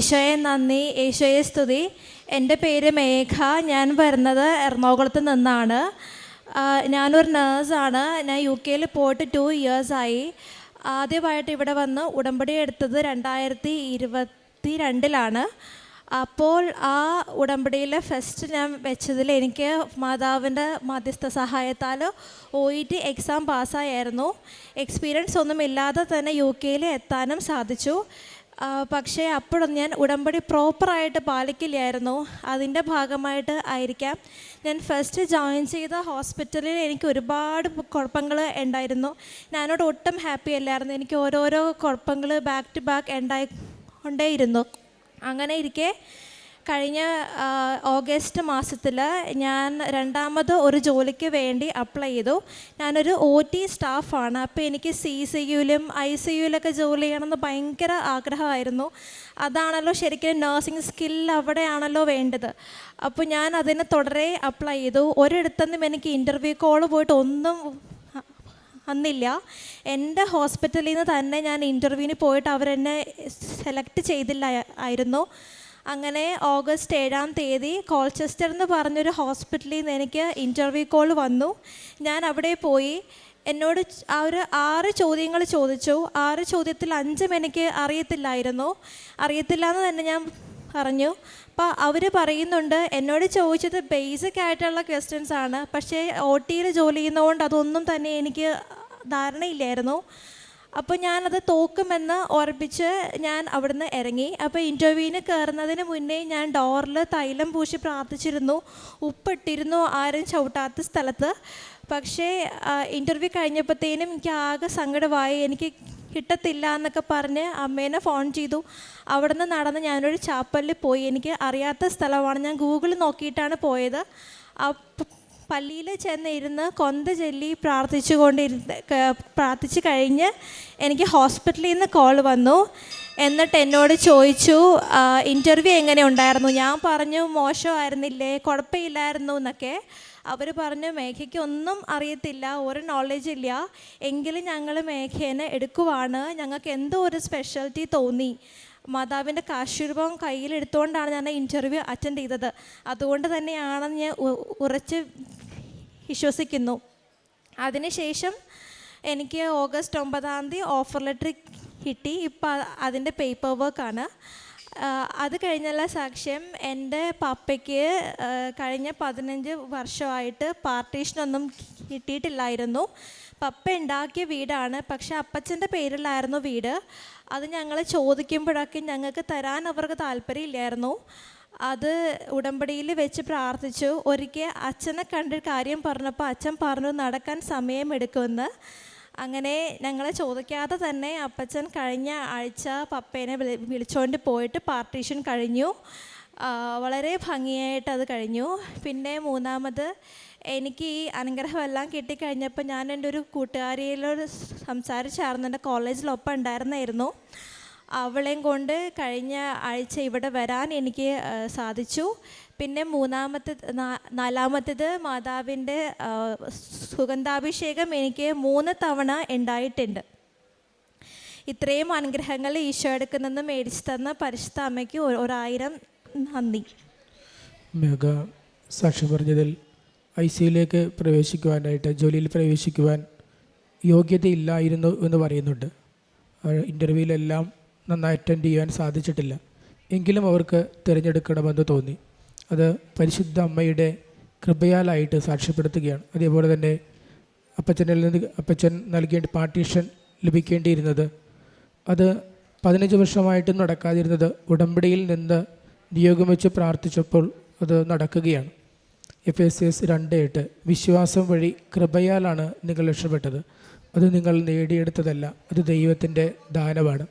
ഈശോയെ നന്ദി ഈശോയെ സ്തുതി. എന്റെ പേര് മേഘ ഞാൻ വരുന്നത് എറണാകുളത്ത് നിന്നാണ്. ഞാനൊരു നേഴ്സാണ്. ഞാൻ യു കെയിൽ പോയിട്ട് ടു ഇയേഴ്സായി ആദ്യമായിട്ട് ഇവിടെ വന്ന് ഉടമ്പടി എടുത്തത് രണ്ടായിരത്തി ഇരുപത്തി രണ്ടിലാണ് അപ്പോൾ ആ ഉടമ്പടിയിലെ ഫസ്റ്റ് ഞാൻ വെച്ചതിൽ എനിക്ക് മാതാവിന്റെ മധ്യസ്ഥ സഹായത്താൽ ഒ ഇ ടി എക്സാം പാസ്സായിരുന്നു എക്സ്പീരിയൻസ് ഒന്നും ഇല്ലാതെ തന്നെ യു കെയിൽ എത്താനും സാധിച്ചു. പക്ഷേ അപ്പോഴും ഞാൻ ഉടമ്പടി പ്രോപ്പറായിട്ട് പാലിക്കില്ലായിരുന്നു. അതിന്റെ ഭാഗമായിട്ട് ആയിരിക്കാം. ഞാൻ ഫസ്റ്റ് ജോയിൻ ചെയ്ത ഹോസ്പിറ്റലിൽ എനിക്ക് ഒരുപാട് കുഴപ്പങ്ങൾ ഉണ്ടായിരുന്നു. ഞാനോട് ഒട്ടും ഹാപ്പി അല്ലായിരുന്നു. എനിക്ക് ഓരോരോ കുഴപ്പങ്ങൾ ബാക്ക് ടു ബാക്ക് ഉണ്ടായി കൊണ്ടേയിരുന്നു അങ്ങനെ ഇരിക്കെ കഴിഞ്ഞ ഓഗസ്റ്റ് മാസത്തിൽ ഞാൻ രണ്ടാമത് ഒരു ജോലിക്ക് വേണ്ടി അപ്ലൈ ചെയ്തു. ഞാനൊരു ഒ ടി സ്റ്റാഫാണ്. അപ്പോൾ എനിക്ക് സി സി യുയിലും ഐ സി യുയിലൊക്കെ ജോലി ചെയ്യണമെന്ന് ഭയങ്കര ആഗ്രഹമായിരുന്നു. അതാണല്ലോ ശരിക്കും നഴ്സിംഗ് സ്കിൽ അവിടെയാണല്ലോ വേണ്ടത്. അപ്പോൾ ഞാൻ അതിന് തുടരെ അപ്ലൈ ചെയ്തു. ഒരിടത്തുനിന്നും എനിക്ക് ഇന്റർവ്യൂ കോൾ പോയിട്ട് ഒന്നും അന്നില്ല. എന്റെ ഹോസ്പിറ്റലിൽ നിന്ന് തന്നെ ഞാൻ ഇന്റർവ്യൂവിന് പോയിട്ട് അവരെന്നെ സെലക്ട് ചെയ്തില്ല ആയിരുന്നു. അങ്ങനെ ഓഗസ്റ്റ് ഏഴാം തീയതി കോൾച്ചെസ്റ്റർ എന്ന് പറഞ്ഞൊരു ഹോസ്പിറ്റലിൽ നിന്ന് എനിക്ക് ഇന്റർവ്യൂ കോൾ വന്നു. ഞാൻ അവിടെ പോയി. എന്നോട് ആ ഒരു ആറ് ചോദ്യങ്ങൾ ചോദിച്ചു. ആറ് ചോദ്യത്തിൽ അഞ്ചും എനിക്ക് അറിയത്തില്ലായിരുന്നു. അറിയത്തില്ല എന്ന് തന്നെ ഞാൻ പറഞ്ഞു. അപ്പോൾ അവർ പറയുന്നുണ്ട് എന്നോട് ചോദിച്ചത് ബേസിക് ആയിട്ടുള്ള ക്വസ്റ്റ്യൻസ് ആണ്. പക്ഷേ ഒ ടിയിൽ ജോലി ചെയ്യുന്നതുകൊണ്ട് അതൊന്നും തന്നെ എനിക്ക് ധാരണയില്ലായിരുന്നു. അപ്പോൾ ഞാനത് തോക്കുമെന്ന് ഉറപ്പിച്ച് ഞാൻ അവിടുന്ന് ഇറങ്ങി. അപ്പോൾ ഇന്റർവ്യൂവിന് കയറുന്നതിന് മുന്നേ ഞാൻ ഡോറിൽ തൈലം പൂശി പ്രാർത്ഥിച്ചിരുന്നു. ഉപ്പിട്ടിരുന്നു ആരും ചവിട്ടാത്ത സ്ഥലത്ത്. പക്ഷേ ഇന്റർവ്യൂ കഴിഞ്ഞപ്പോഴത്തേനും എനിക്ക് ആകെ സങ്കടമായി. എനിക്ക് കിട്ടത്തില്ല എന്നൊക്കെ പറഞ്ഞ് അമ്മേനെ ഫോൺ ചെയ്തു. അവിടുന്ന് നടന്ന് ഞാനൊരു ചാപ്പലിൽ പോയി. എനിക്ക് അറിയാത്ത സ്ഥലമാണ്. ഞാൻ ഗൂഗിളിൽ നോക്കിയിട്ടാണ് പോയത്. പള്ളിയിൽ ചെന്ന് ഇരുന്ന് കൊന്ത ചൊല്ലി പ്രാർത്ഥിച്ചുകൊണ്ടിരുന്ന് കൊണ്ടിരുന്ന് പ്രാർത്ഥിച്ച് കഴിഞ്ഞ് എനിക്ക് ഹോസ്പിറ്റലിൽ നിന്ന് കോൾ വന്നു. എന്നിട്ട് എന്നോട് ചോദിച്ചു ഇന്റർവ്യൂ എങ്ങനെ ഉണ്ടായിരുന്നു? ഞാൻ പറഞ്ഞു മോശമായിരുന്നില്ലേ കുഴപ്പമില്ലായിരുന്നു എന്നൊക്കെ. അവർ പറഞ്ഞു മേഘയ്ക്ക് ഒന്നും അറിയത്തില്ല ഒരു നോളജ് ഇല്ല. എങ്കിലും ഞങ്ങൾ മേഘേനെ എടുക്കുവാണ്. ഞങ്ങൾക്ക് എന്തോ ഒരു സ്പെഷ്യാലിറ്റി തോന്നി. മാതാവിന്റെ കാശുരൂപം കയ്യിലെടുത്തുകൊണ്ടാണ് ഞാൻ ഇന്റർവ്യൂ അറ്റൻഡ് ചെയ്തത്. അതുകൊണ്ട് തന്നെയാണെന്ന് ഞാൻ ഉറച്ച് വിശ്വസിക്കുന്നു. അതിനുശേഷം എനിക്ക് ഓഗസ്റ്റ് ഒമ്പതാം തീയതി ഓഫർ ലെറ്റർ കിട്ടി. ഇപ്പം അതിന്റെ പേപ്പർ വർക്കാണ് അത് കഴിഞ്ഞുള്ള സാക്ഷ്യം. എന്റെ പപ്പയ്ക്ക് കഴിഞ്ഞ പതിനഞ്ച് വർഷമായിട്ട് പാർട്ടീഷനൊന്നും കിട്ടിയിട്ടില്ലായിരുന്നു. പപ്പ ഉണ്ടാക്കിയ വീടാണ്. പക്ഷെ അപ്പച്ചന്റെ പേരിലായിരുന്നു വീട്. അത് ഞങ്ങൾ ചോദിക്കുമ്പോഴൊക്കെ ഞങ്ങൾക്ക് തരാൻ അവർക്ക് താല്പര്യമില്ലായിരുന്നു. അത് ഉടമ്പടിയിൽ വെച്ച് പ്രാർത്ഥിച്ചു. ഒരിക്കൽ അച്ഛനെ കണ്ട് കാര്യം പറഞ്ഞപ്പോൾ അച്ഛൻ പറഞ്ഞു നടക്കാൻ സമയമെടുക്കുമെന്ന്. അങ്ങനെ ഞങ്ങളെ ചോദിക്കാതെ തന്നെ അപ്പച്ചൻ കഴിഞ്ഞ ആഴ്ച പപ്പേനെ വിളിച്ചുകൊണ്ട് പോയിട്ട് പാർട്ടീഷൻ കഴിഞ്ഞു. വളരെ ഭംഗിയായിട്ട് അത് കഴിഞ്ഞു. പിന്നെ മൂന്നാമത് എനിക്ക് ഈ അനുഗ്രഹമെല്ലാം കിട്ടിക്കഴിഞ്ഞപ്പോൾ ഞാൻ എന്റെ ഒരു കൂട്ടുകാരിയിലോട് സംസാരിച്ചായിരുന്നു. എന്റെ കോളേജിലൊപ്പം ഉണ്ടായിരുന്നായിരുന്നു. അവളെയും കൊണ്ട് കഴിഞ്ഞ ആഴ്ച ഇവിടെ വരാൻ എനിക്ക് സാധിച്ചു. പിന്നെ മൂന്നാമത്തെ നാലാമത്തേത് മാതാവിന്റെ സുഗന്ധാഭിഷേകം എനിക്ക് മൂന്ന് തവണ ഉണ്ടായിട്ടുണ്ട്. ഇത്രയും അനുഗ്രഹങ്ങൾ ഈശോ എടുക്കുന്നെന്ന് മേടിച്ചു തന്ന പരിശുദ്ധ അമ്മയ്ക്ക് ഒരായിരം നന്ദി. മേഘ സാക്ഷ്യം പറഞ്ഞതിൽ ഐ സിയിലേക്ക് പ്രവേശിക്കുവാനായിട്ട് ജോലിയിൽ പ്രവേശിക്കുവാൻ യോഗ്യതയില്ലായിരുന്നു എന്ന് പറയുന്നുണ്ട്. ഇന്റർവ്യൂവിലെല്ലാം നന്നായി അറ്റൻഡ് ചെയ്യാൻ സാധിച്ചിട്ടില്ല. എങ്കിലും അവർക്ക് തിരഞ്ഞെടുക്കണമെന്ന് തോന്നി. അത് പരിശുദ്ധ അമ്മയുടെ കൃപയാലായിട്ട് സാക്ഷ്യപ്പെടുത്തുകയാണ്. അതേപോലെ തന്നെ അപ്പച്ചനിൽ നിന്ന് അപ്പച്ചൻ നൽകേണ്ട പാർട്ടീഷൻ ലഭിക്കേണ്ടിയിരുന്നത്. അത് പതിനഞ്ച് വർഷമായിട്ട് നടക്കാതിരുന്നത് ഉടമ്പടിയിൽ നിന്ന് നിയോഗം വെച്ച് പ്രാർത്ഥിച്ചപ്പോൾ അത് നടക്കുകയാണ്. എഫ് എസ് എസ് രണ്ട് എട്ട് വിശ്വാസം വഴി കൃപയാലാണ് നിങ്ങൾ രക്ഷപ്പെട്ടത്. അത് നിങ്ങൾ നേടിയെടുത്തതല്ല അത് ദൈവത്തിന്റെ ദാനമാണ്.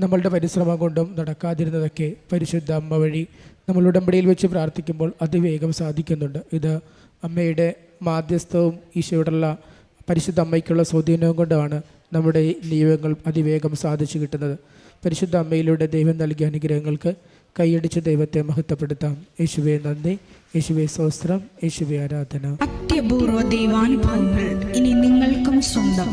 നമ്മളുടെ പരിശ്രമം കൊണ്ടും നടക്കാതിരുന്നതൊക്കെ പരിശുദ്ധ അമ്മ വഴി നമ്മൾ ഉടമ്പടിയിൽ വെച്ച് പ്രാർത്ഥിക്കുമ്പോൾ അതിവേഗം സാധിക്കുന്നുണ്ട്. ഇത് അമ്മയുടെ മാധ്യസ്ഥവും ഈശോയോടുള്ള പരിശുദ്ധ അമ്മയ്ക്കുള്ള സ്വാധീനവും കൊണ്ടാണ് നമ്മുടെ ഈ നിയോഗങ്ങൾ അതിവേഗം സാധിച്ചു കിട്ടുന്നത്. പരിശുദ്ധ അമ്മയിലൂടെ ദൈവം നൽകിയ അനുഗ്രഹങ്ങൾക്ക് കൈയടിച്ച് ദൈവത്തെ മഹത്വപ്പെടുത്താം. യേശുവെ നന്ദി. യേശുവെ സ്വസ്ത്രം യേശുവെ ആരാധന. അത്യപൂർവ ദൈവാനുഭവങ്ങൾ ഇനി നിങ്ങൾക്കും സ്വന്തം.